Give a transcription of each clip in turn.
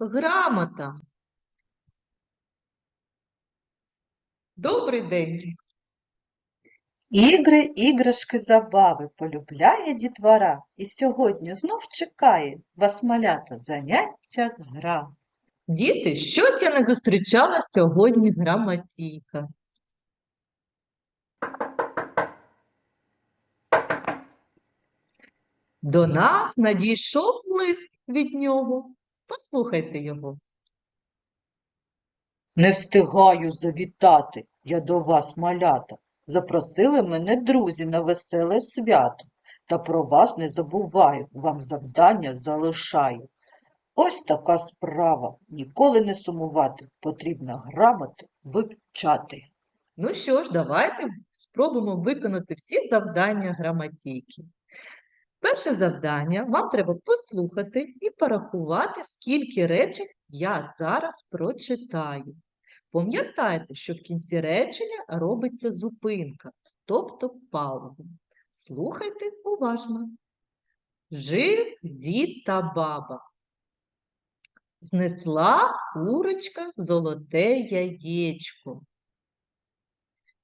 грамота. Добрий день. Ігри, іграшки, забави полюбляє дітвора і сьогодні знов чекає вас малята заняття гра. Діти, щось я не зустрічала сьогодні грамотійка. До нас надійшов лист від нього. Послухайте його. Не встигаю завітати я до вас, малята. Запросили мене друзі на веселе свято. Та про вас не забуваю, вам завдання залишаю. Ось така справа. Ніколи не сумувати. Потрібно грамоти вивчати. Ну що ж, давайте спробуємо виконати всі завдання грамотійки. Перше завдання вам треба послухати і порахувати, скільки речень я зараз прочитаю. Пам'ятайте, що в кінці речення робиться зупинка, тобто пауза. Слухайте уважно. Жив дід та баба. Знесла курочка золоте яєчко.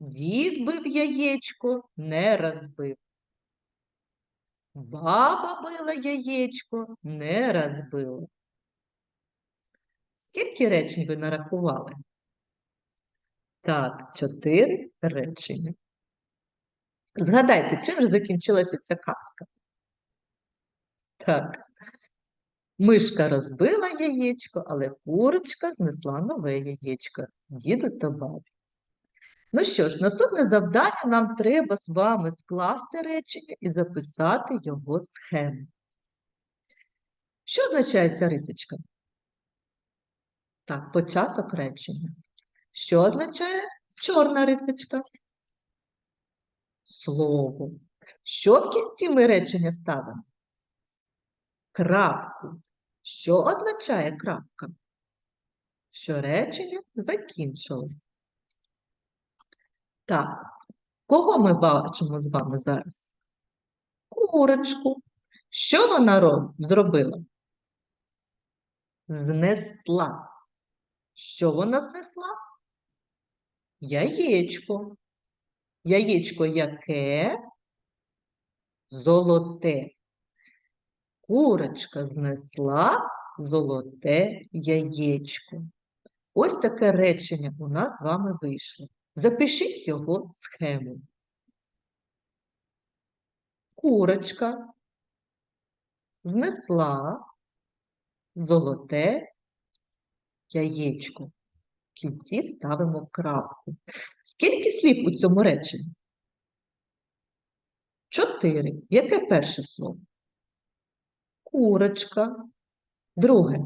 Дід бив яєчко, не розбив. Баба била яєчко, не розбила. Скільки речень ви нарахували? Так, чотири речення. Згадайте, чим же закінчилася ця казка? Так. Мишка розбила яєчко, але курочка знесла нове яєчко діду та бабі. Ну що ж, наступне завдання нам треба з вами скласти речення і записати його схему. Що означає ця рисочка? Так, початок речення. Що означає чорна рисочка? Слово. Що в кінці ми речення ставимо? Крапку. Що означає крапка? Що речення закінчилось. Так, кого ми бачимо з вами зараз? Курочку. Що вона роб- зробила? Знесла. Що вона знесла? Яєчко. Яєчко яке? Золоте. Курочка знесла золоте яєчко. Ось таке речення у нас з вами вийшло. Запишіть його схему. Курочка знесла золоте яєчко. В кінці ставимо крапку. Скільки слів у цьому реченні? Чотири. Яке перше слово? Курочка. Друге.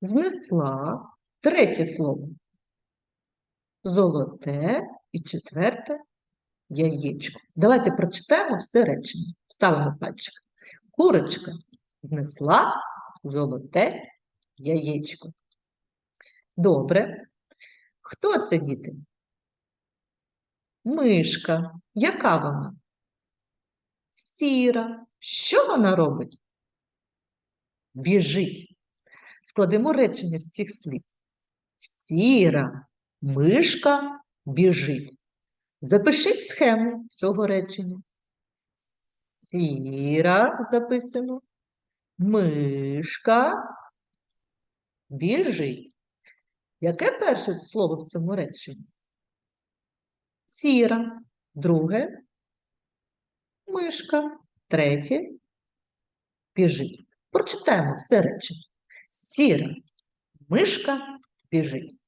Знесла. Третє слово. Золоте. І четверте яєчко. Давайте прочитаємо все речення. Ставимо пальчик. Курочка знесла золоте яєчко. Добре. Хто це, діти? Мишка. Яка вона? Сіра. Що вона робить? Біжить. Складемо речення з цих слів. Сіра мишка біжить. Запишіть схему цього речення. Сіра записуємо. Мишка біжить. Яке перше слово в цьому реченні? Сіра. Друге мишка. Третє біжить. Прочитаємо все речення. Сіра мишка біжить.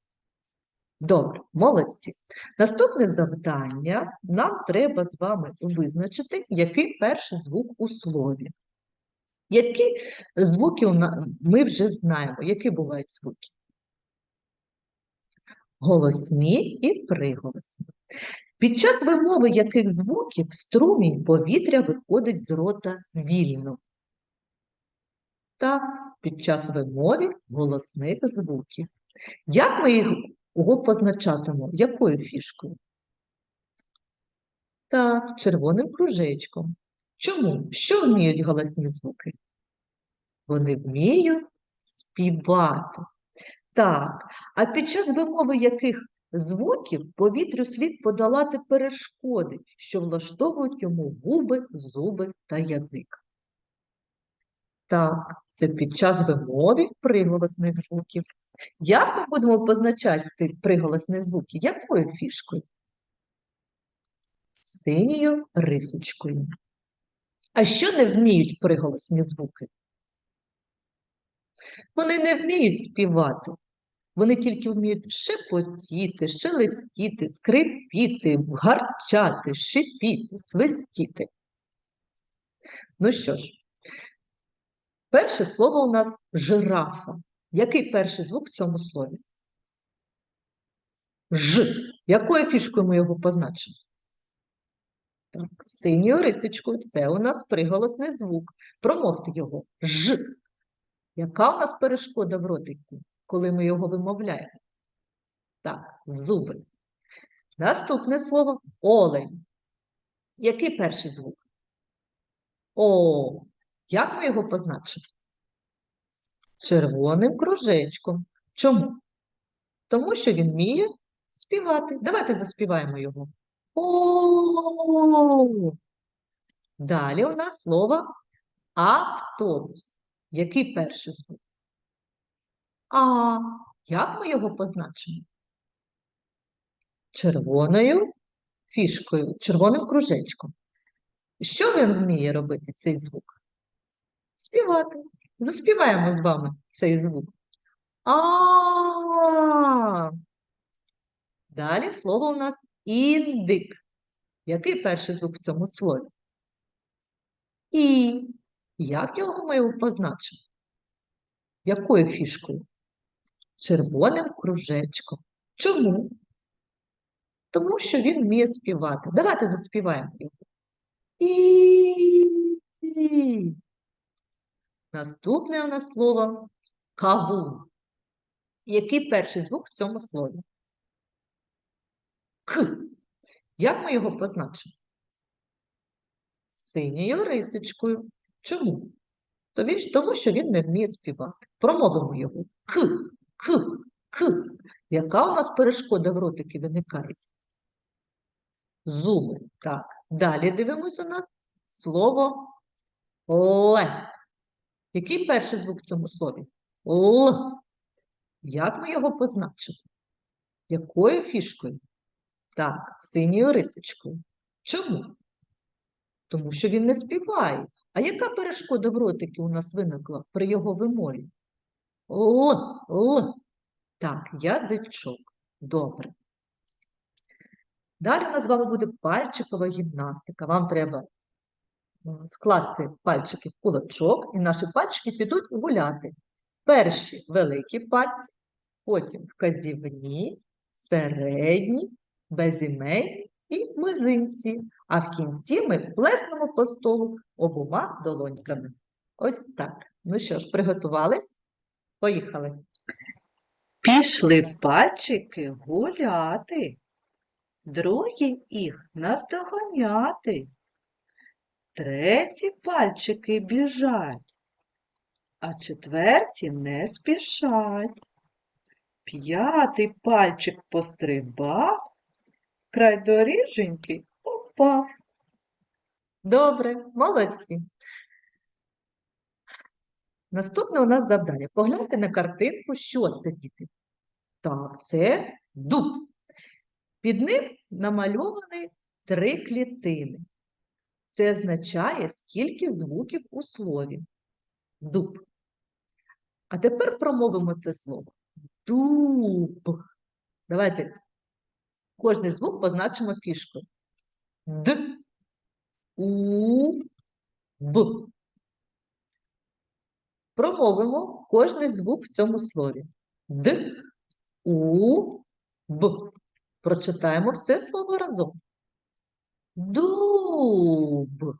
Добре, молодці. Наступне завдання нам треба з вами визначити, який перший звук у слові. Які звуки ми вже знаємо, які бувають звуки? Голосні і приголосні. Під час вимови яких звуків струмінь повітря виходить з рота вільно? Так, під час вимови голосних звуків. Як ми їх його позначатимемо? Якою фішкою? Так, червоним кружечком. Чому? Що вміють голосні звуки? Вони вміють співати. Так, а під час вимови яких звуків повітрю слід подолати перешкоди, що влаштовують йому губи, зуби та язик? Так, це під час вимови приголосних звуків. Як ми будемо позначати приголосні звуки? Якою фішкою? Синьою рисочкою. А що не вміють приголосні звуки? Вони не вміють співати. Вони тільки вміють шепотіти, шелестіти, скрипіти, гарчати, шипіти, свистіти. Ну що ж, перше слово у нас жирафа. Який перший звук в цьому слові? Ж. Якою фішкою ми його позначимо? Так, синьою рисочкою. Це у нас приголосний звук. Промовте його. Ж. Яка у нас перешкода в ротику, коли ми його вимовляємо? Так, зуби. Наступне слово олень. Який перший звук? О. Як ми його позначимо? Червоним кружечком. Чому? Тому що він вміє співати. Давайте заспіваємо його. О. Далі у нас слово автобус. Який перший звук? А. Як ми його позначимо? Червоною фішкою, червоним кружечком. Що він вміє робити, цей звук? Співати. Заспіваємо з вами цей звук. А. Далі слово у нас індик. Який перший звук в цьому слові? І. Як його ми його позначимо? Якою фішкою? Червоним кружечком. Чому? Тому що він вміє співати. Давайте заспіваємо його. І. Наступне у нас слово кавун. Який перший звук в цьому слові? К. Як ми його позначимо? Синьою рисочкою. Чому? Тому що він не вміє співати. Промовимо його. К, к, к. Яка у нас перешкода в ротикі виникає? Зуби. Так. Далі дивимось у нас слово ле. Який перший звук в цьому слові? Л. Як ми його позначимо? Якою фішкою? Так, синьою рисочкою. Чому? Тому що він не співає. А яка перешкода в ротикі у нас виникла при його вимові? Л, л. Так, язичок. Добре. Далі у нас з вами буде пальчикова гімнастика. Вам треба скласти пальчики в кулачок, і наші пальчики підуть гуляти. Перші великі пальці, потім вказівні, середні, безіменні і мизинці. А в кінці ми плеснемо по столу обома долоньками. Ось так. Ну що ж, приготувались? Поїхали. Пішли пальчики гуляти, другі їх наздоганяти. Треті пальчики біжать, а четверті не спішать. П'ятий пальчик пострибав, край доріженьки упав. Добре, молодці. Наступне у нас завдання. Погляньте на картинку, що це, діти? Так, це дуб. Під ним намальовані три клітини. Це означає, скільки звуків у слові. Дуб. А тепер промовимо це слово. Дуб. Давайте кожний звук позначимо фішкою. Д. У. Б. Промовимо кожний звук в цьому слові. Д, У, Б. Прочитаємо все слово разом. Дуб.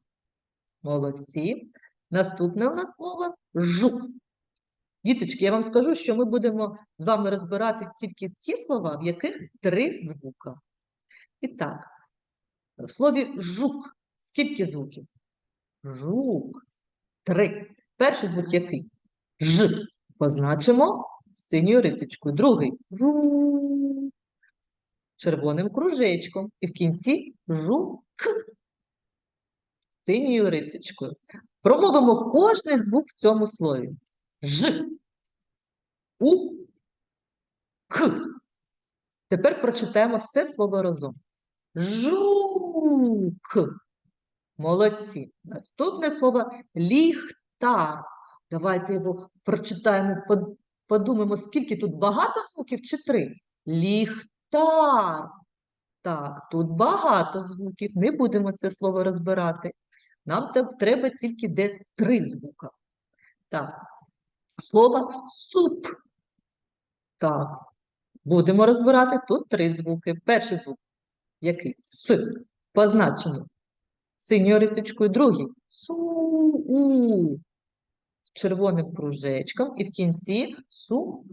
Молодці. Наступне у нас слово жук. Діточки, я вам скажу, що ми будемо з вами розбирати тільки ті слова, в яких три звука. І так, в слові жук скільки звуків? Жук. Три. Перший звук який? Ж. Позначимо синьою рисочкою. Другий жук. Червоним кружечком. І в кінці жук. Синьою рисочкою. Промовимо кожний звук в цьому слові. Ж. У. К. Тепер прочитаємо все слово разом. Жук. Молодці. Наступне слово ліхтар. Давайте його прочитаємо, подумаємо, скільки тут багато звуків чи три? Ліхтар. Так, тут багато звуків. Не будемо це слово розбирати. Нам треба тільки де три звука. Так, слово суп. Так, будемо розбирати тут три звуки. Перший звук, який? С. Позначимо синьою рисочкою. Другий Су-у. Червоним кружечком і в кінці су.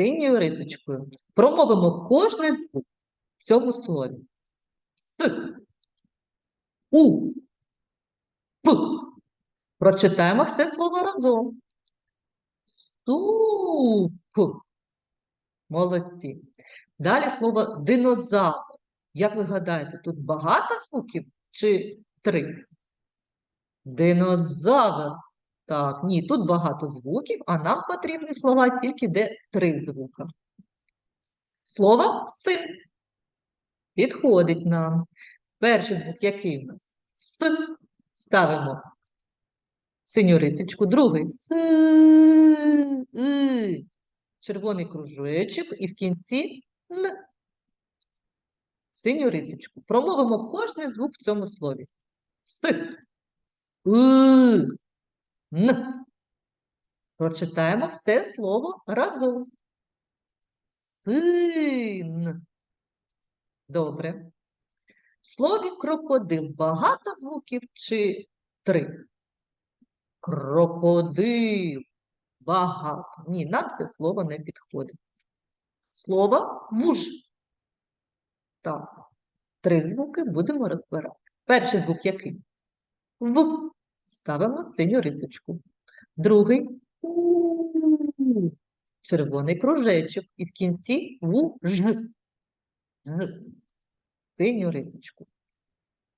Синьою рисочкою. Промовимо кожний звук в цьому слові. С. У. П. Прочитаємо все слово разом. Суп. Молодці. Далі слово динозавр. Як ви гадаєте, тут багато звуків чи три? Динозавр. Так, ні, тут багато звуків, а нам потрібні слова тільки де три звука. Слово син. Підходить нам. Перший звук який у нас? С. Ставимо синю рисочку. Другий С. И. Червоний кружечок і в кінці Н. Синю рисочку. Промовимо кожний звук в цьому слові. С. И. Н. Прочитаємо все слово разом. Син. Добре. В слові крокодил багато звуків чи три? Крокодил. Багато. Ні, нам це слово не підходить. Слово вуж. Так. Три звуки будемо розбирати. Перший звук який? В. Ставимо синю рисочку. Другий. Червоний кружечок. І в кінці ву ж. Ж. Синю рисочку.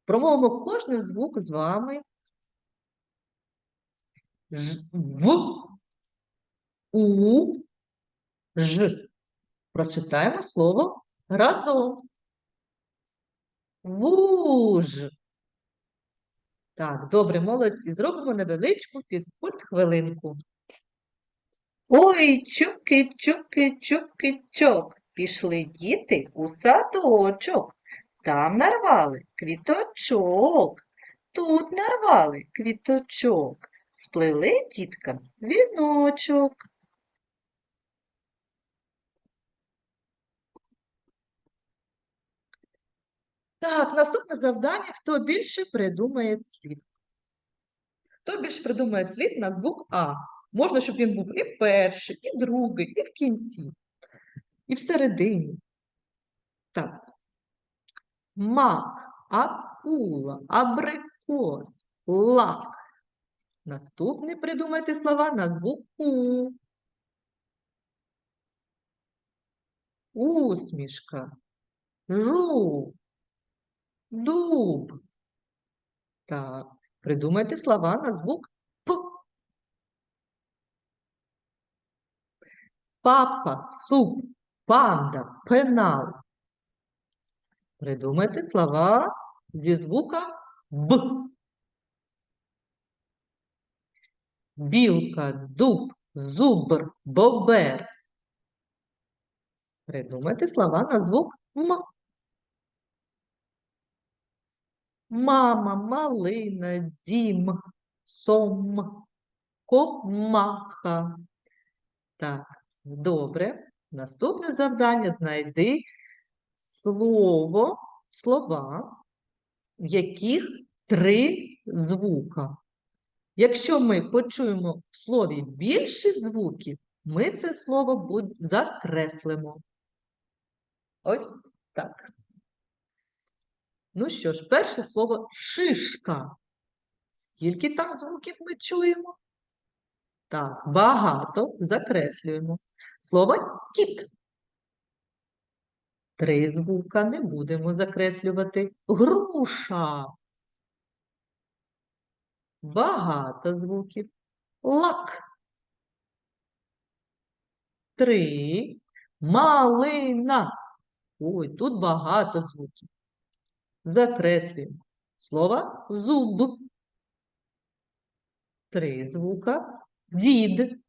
Промовимо кожний звук з вами. Ж, в, у, ж. Прочитаємо слово разом. Вуж. Так, добре, молодці. Зробимо невеличку фізкульт хвилинку. Ой, чуки, чуки, чуки, чок. Пішли діти у садочок. Там нарвали квіточок. Тут нарвали квіточок. Сплели діткам віночок. Так, наступне завдання. Хто більше придумає слів? Хто більше придумає слів на звук А? Можна, щоб він був і перший, і другий, і в кінці, і всередині. Так. Мак, акула, абрикос, лак. Наступний придумайте слова на звук У. Усмішка, жук, дуб. Так, придумайте слова на звук П. Папа, суп, панда, пенал. Придумайте слова зі звука Б. Білка, дуб, зубр, бобер. Придумайте слова на звук М. Мама, малина, дім, сом, комаха. Так, добре. Наступне завдання знайди слово, слова, в яких три звука. Якщо ми почуємо в слові більше звуків, ми це слово закреслимо. Ось так. Ну що ж, перше слово шишка. Скільки там звуків ми чуємо? Так, багато закреслюємо. Слово кіт. Три звука не будемо закреслювати. Груша. Багато звуків. Лак. Три. Малина. Ой, тут багато звуків. Закреслюємо. Слово зуб. Три звука. Дід.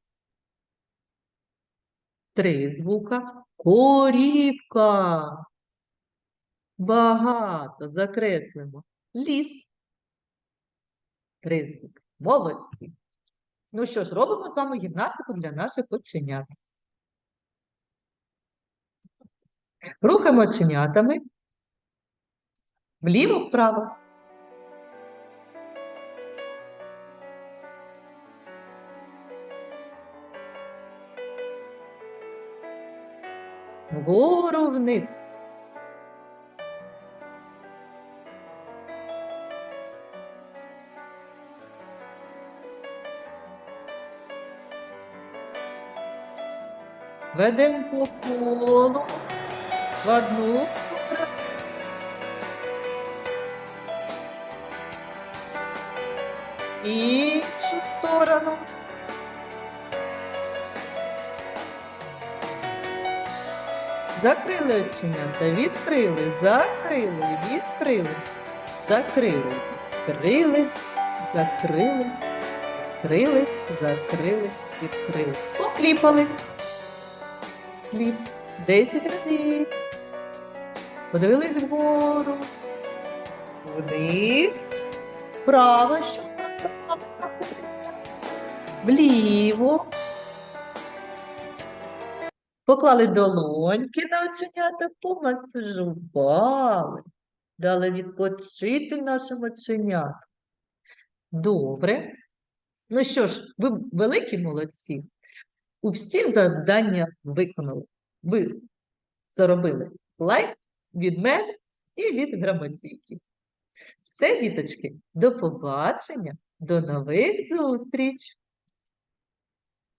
Три звука. Корівка. Багато. Закреслимо. Ліс. Три звуки. Молодці. Ну що ж, робимо з вами гімнастику для наших оченят. Рухаємо оченятами. Вліво-вправо. Вгору вниз. Ведемо по колу в одну Іншу сторону. Закрили оченята, відкрили, закрили, відкрили, закрили, відкрили, закрили, відкрили, закрили, відкрили. Покліпали. Кліп. Десять разів. Подивились вгору. Вниз. Вправо, Вліво. Поклали долоньки на оченята, помасажували, дали відпочити нашим оченятам. Добре. Ну що ж, ви великі молодці. У всі завдання виконали. Ви заробили лайк від мене і від грамотійки. Все, діточки, до побачення, до нових зустріч!